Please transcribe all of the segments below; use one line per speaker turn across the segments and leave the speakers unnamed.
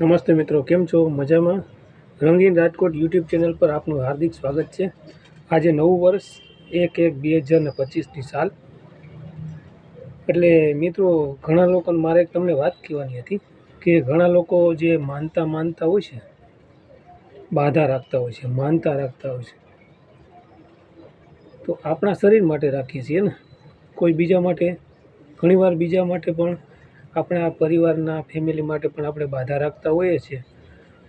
નમસ્તે મિત્રો, કેમ છો? મજામાં? રંગીન રાજકોટ યુટ્યુબ ચેનલ પર આપનું હાર્દિક સ્વાગત છે. આજે નવું વર્ષ, એક એક બે હજાર ને પચીસની સાલ. એટલે મિત્રો, ઘણા લોકોને મારે તમને વાત કહેવાની હતી કે ઘણા લોકો જે માનતા માનતા હોય છે, બાધા રાખતા હોય છે, માનતા રાખતા હોય છે. તો આપણા શરીર માટે રાખીએ છીએ ને? કોઈ બીજા માટે? ઘણીવાર બીજા માટે પણ આપણા પરિવારના ફેમિલી માટે પણ આપણે બાધા રાખતા હોઈએ છીએ.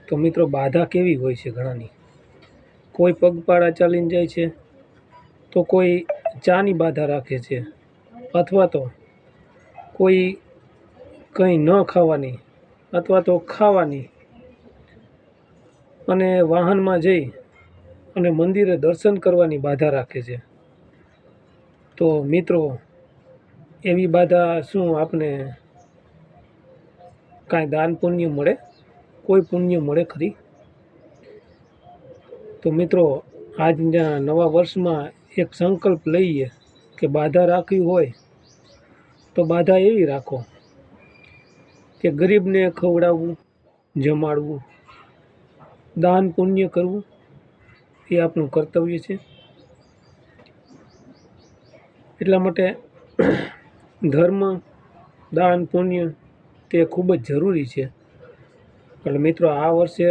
તો મિત્રો, બાધા કેવી હોય છે ઘણાની? કોઈ પગપાળા ચાલીને જાય છે, તો કોઈ ચાની બાધા રાખે છે, અથવા તો કોઈ કંઈ ન ખાવાની, અથવા તો ખાવાની અને વાહનમાં જઈ અને મંદિરે દર્શન કરવાની બાધા રાખે છે. તો મિત્રો, એવી બાધા શું આપને કાંઈ દાન પુણ્ય મળે, કોઈ પુણ્ય મળે ખરી? તો મિત્રો, આજના નવા વર્ષમાં એક સંકલ્પ લઈએ કે બાધા રાખવી હોય, તો બાધા એવી રાખો કે ગરીબને ખવડાવવું, જમાડવું, દાન પુણ્ય કરવું, એ આપણું કર્તવ્ય છે. એટલા માટે ધર્મ, દાન પુણ્ય તે ખૂબ જ જરૂરી છે. એટલે મિત્રો, આ વર્ષે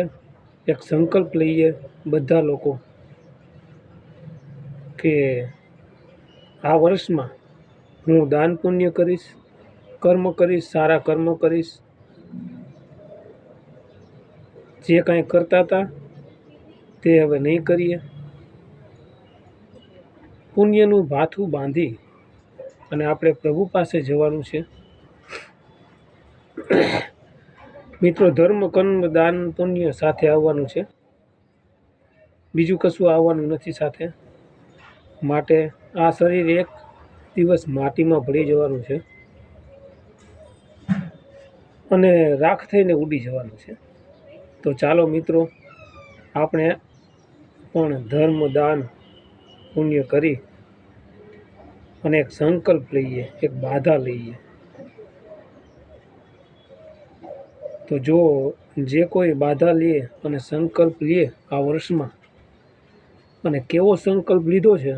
એક સંકલ્પ લઈએ બધા લોકો કે આ વર્ષમાં હું દાન પુણ્ય કરીશ, કર્મ કરીશ, સારા કર્મ કરીશ. જે કાંઈ કરતા હતા તે હવે નહીં કરીએ. પુણ્યનું ભાથું બાંધી અને આપણે પ્રભુ પાસે જવાનું છે. મિત્રો, ધર્મ, કર્મ, દાન, પુણ્ય સાથે આવવાનું છે. બીજું કશું આવવાનું નથી સાથે. માટે આ શરીર એક દિવસ માટીમાં ભળી જવાનું છે. અને રાખ થઈને ઉડી જવાનું છે. તો ચાલો મિત્રો, આપણે પણ ધર્મ, દાન, પુણ્ય કરી અને એક સંકલ્પ લઈએ, એક બાધા લઈએ. તો જો જે કોઈ બાધા લે અને સંકલ્પ લે આ વર્ષમાં, અને કેવો સંકલ્પ લીધો છે,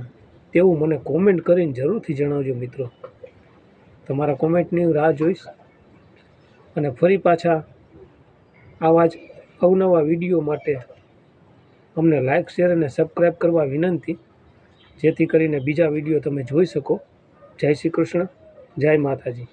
તેવું મને કોમેન્ટ કરીને જરૂરથી જણાવજો મિત્રો. તમારા કોમેન્ટની હું રાહ જોઈશ. અને ફરી પાછા આવા જ અવનવા વીડિયો માટે અમને લાઇક શેર અને સબસ્ક્રાઈબ કરવા વિનંતી. જેથી કરીને બીજા વીડિયો તમે જોઈ શકો. જય શ્રી કૃષ્ણ. જય માતાજી.